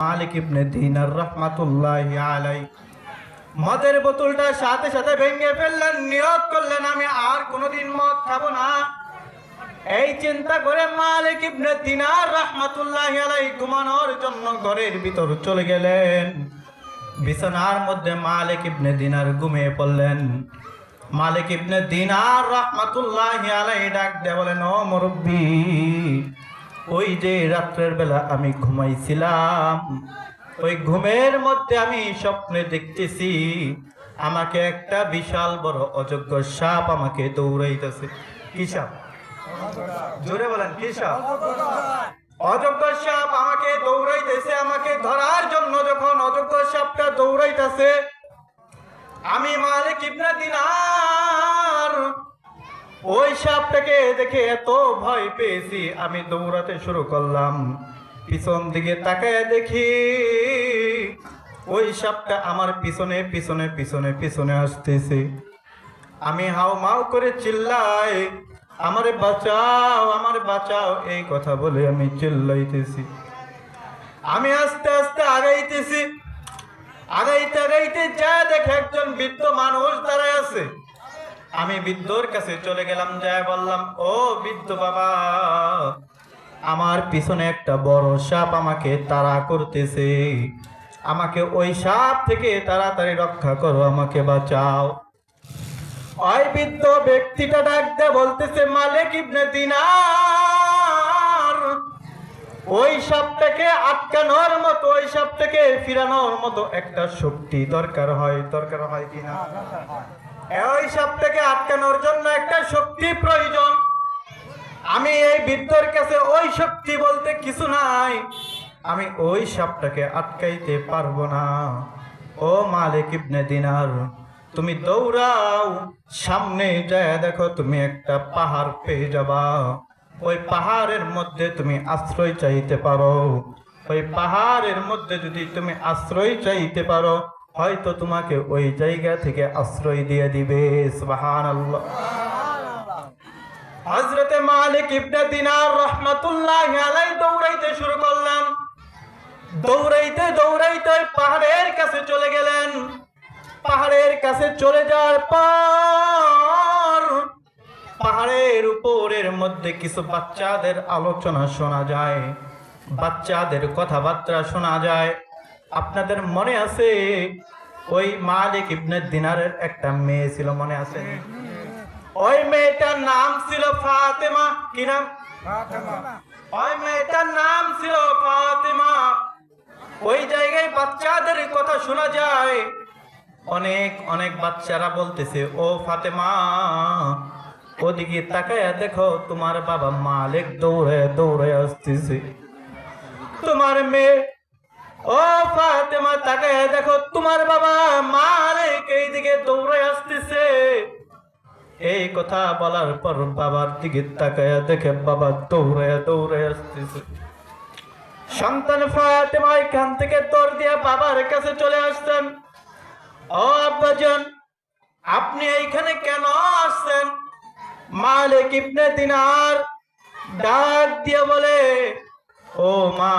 মালিক ইবনে দিনার রহমাতুল্লাহি আলাই মদের বোতলটা সাথে সাথে ভেঙে ফেললেন নিয়ত করলেন, আমি আর কোনোদিন মদ খাব না। এই চিন্তা করে মালিক ইবনে দিনার রহমাতুল্লাহি আলাই ঘুমানোর জন্য ঘরের ভিতর চলে গেলেন। বিছানার মধ্যে মালিক ইবনে দিনার ঘুমিয়ে পড়লেন। মালিক ইবনে দিনার রহমাতুল্লাহি আলাই ডাক দিয়ে বলেন, ও মুরব্বী ওই যে রাত্রের বেলা আমি ঘুমাইছিলাম, ওই ঘুমের মধ্যে আমি স্বপ্নে দেখতেছি, আমাকে একটা বিশাল বড় অযোগ্য সাপ আমাকে দৌড়াইতেছে। কি সাপ? জোরে বলেন, কি সাপ? অযোগ্য সাপ আমাকে দৌড়াইতেছে, আমাকে ধরার জন্য যখন অযোগ্য সাপটা দৌড়াইতেছে, আমি মালিক ইবনে দিনার ওই সাপটাকে দেখে এত ভয় পেয়েছি, আমি দৌড়াতে শুরু করলাম। পিছন দিকে তাকায় দেখি, ওই সাপটা আমার পিছনে পিছনে পিছনে পিছনে আসতেছে। আমি হাও মাও করে চিল্লাই, আমারে বাঁচাও, আমার বাঁচাও, এই কথা বলে আমি চিল্লাইতেছি। আমি আস্তে আস্তে আগাইতেছি, আগাইতে আগাইতে যা দেখে একজন বৃদ্ধ মানুষ দাঁড়ায় আছে। আমি বৃদ্ধর কাছে চলে গেলাম, যায় বললাম, ও বৃদ্ধ বাবা, আমার পিছনে একটা বড় সাপ আমাকে তাড়া করতেছে। আমাকে ওই সাপ থেকে তাড়াতাড়ি রক্ষা করো, আমাকে বাঁচাও। ওই বৃদ্ধ ব্যক্তিটা ডাক দিয়ে বলতেছে, মালিক ইবনে দিনার, ওই সাপটাকে আটকানোর মতো, ওই সাপটাকে ফিরানোর মতো একটা শক্তি দরকার হয় দরকার হয় কিনা? ওই সাপটাকে আটকানোর জন্য একটা শক্তি প্রয়োজন। আমি এই বৃদ্ধর কাছে ওই শক্তি বলতে কিছু নাই। আমি ওই সাপটাকে আটকাইতে পারব না। ও মালিক ইবনে দিনার, তুমি দৌড়াও, সামনে যায় দেখো তুমি একটা পাহাড় পেয়ে যাবা। ওই পাহাড়ের মধ্যে তুমি আশ্রয় চাইতে পারো। ওই পাহাড়ের মধ্যে যদি তুমি আশ্রয় চাইতে পারো হয়তো তোমাকে ওই জায়গা থেকে আশ্রয় দিয়ে দিবে, সুবহানাল্লাহ। হজরতে মালিক ইবনে দিনার রহমাতুল্লাহ আলাই দৌড়াইতে শুরু করলেন। দৌড়াইতে দৌড়াইতে পাহাড়ের কাছে চলে গেলেন। পাহাড়ের কাছে চলে যাওয়ার পর পাহাড়ের উপরের মধ্যে কিছু বাচ্চাদের আলোচনা শোনা যায়। বাচ্চাদের কথাবার্তা শোনা যায়। আপনাদের মনে আছে ওই মালিক ইবনে দিনারের একটা মেয়ে ছিল, মনে আছে? ওই মেয়েটার নাম ছিল ফাতেমা। কি নাম? ওই মেয়েটার নাম ছিল ফাতেমা। ওই জায়গায় বাচ্চাদের কথা শোনা যায়। অনেক অনেক বাচ্চারা বলতেছে, ও ফাতেমা, ওদিকে তাকায় দেখো, তোমার বাবা মালিক দৌড়ে দৌড়ে আসতেছে। তোমার মেয়ে ও ফাতেমা, তাকায় দেখো, তোমার বাবা মালিক এইদিকে দৌড়ে আসতেছে? এই কথা বলার পর বাবার দিকে তাকায় দেখে বাবা দৌড়ে দৌড়ে আসতেছে। সন্তান ফাতেমা এখান থেকে দৌড় দিয়ে বাবার কাছে চলে আসতেন ও আব্বাজান, আপনি এইখানে কেন আসছেন? মালিক ইবনে দিনার ডাক দিয়ে বলে, ও মা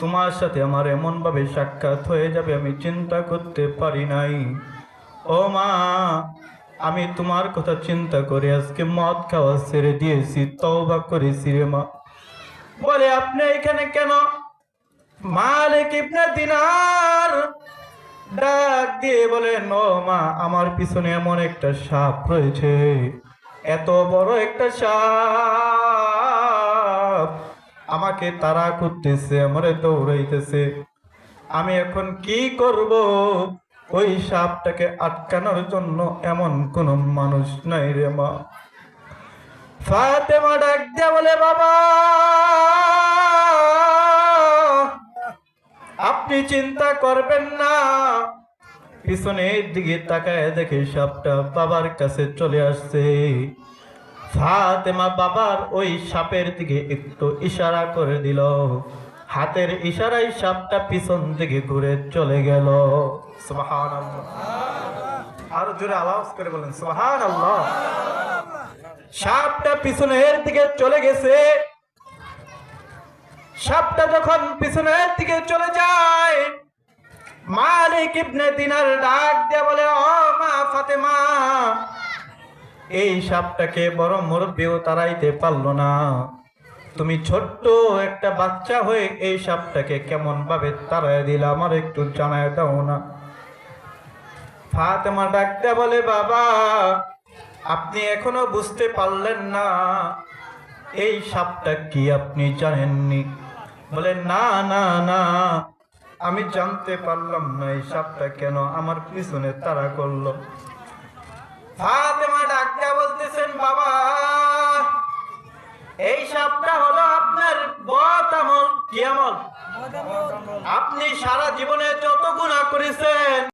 তোমার সাথে আমার এমন ভাবে সাক্ষাৎ হয়ে যাবে, আমি চিন্তা করতে পারি নাই। ও মা, আমি তোমার কথা চিন্তা করে আজকে মদ খাওয়া ছেড়ে দিয়েছি, তওবা করেছি রে মা। বলে, আপনি এখানে কেন? মালিক ইবনে দিনার ডাক দিয়ে বলেন, ও মা, আমার পিছনে এমন একটা সাপ রয়েছে, এত বড় একটা সাপ। আমাকে তারা করতেছে, আমারে দৌড়াইতেছে। আমি এখন কি করব? ওই সাপটাকে আটকানোর জন্য এমন কোন মানুষ নাই রে মা। ফাতেমা ডাক দিয়ে বলে, বাবা, আপনি চিন্তা করবেন না। পিছনের দিকে তাকায় দেখে সাপটা বাবার কাছে চলে আসছে। ফাতেমা বাবার ওই সাপের দিকে একটু ইশারা করে দিল। হাতের ইশারায় সাপটা পিছন দিকে ঘুরে চলে গেল। সুবহানাল্লাহ। আরও জোরে আওয়াজ করে বলেন, সুবহানাল্লাহ। সাপটা পিছনের দিকে চলে গেছে। সাপটা যখন পিছনের দিকে চলে যায়, মালিক ইবনে দিনার ডাক দিয়ে বলে, ও মা ফাতেমা এই সাপটাকে বড় মুরব্বীও তাড়াইতে পারল না। তুমি ছোট্ট একটা বাচ্চা হয়ে এই সাপটাকে কেমন ভাবে তাড়াই দিলে আমার একটু জানায় দাও না। ফাতেমা ডাকতে বলে, বাবা, আপনি এখনও বুঝতে পারলেন না, এই সাপটা কি আপনি জানেননি? বলে, না না না, আমি জানতে পারলাম না এই সাপটা কেন আমার পিছনে তারা করল। আপনি সারা জীবনে যত গুণা করেছেন